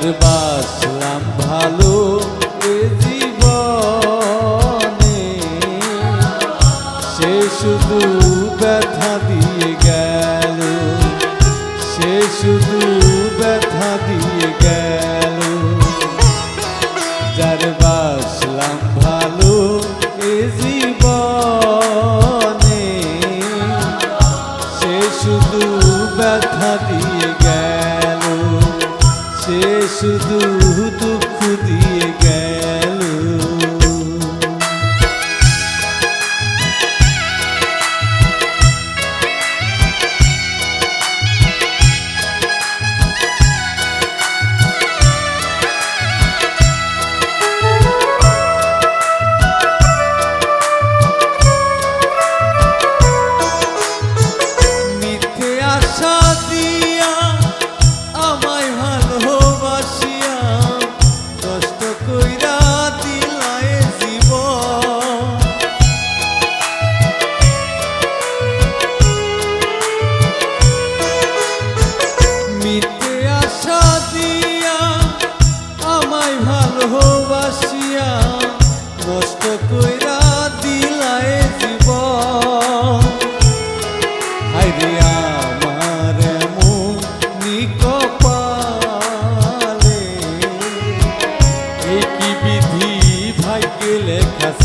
আর বাসলাম ভালো এ জীবনে। সে শুধু ব্যথা দিয়ে গেল, সে শুধু ব্যথা দিয়ে গেল। যার বাসলাম ভালো এ জীবনে, সে শুধু ব্যথা দিয়ে শুধু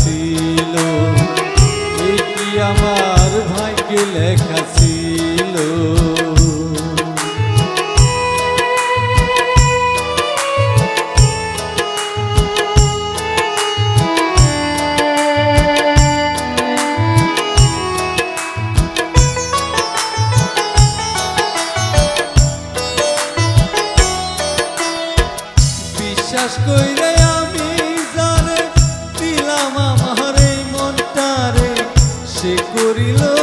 ছিল। কি আমার ভাগ্যে লেখা ছিল। বিশ্বাস কইরে করিল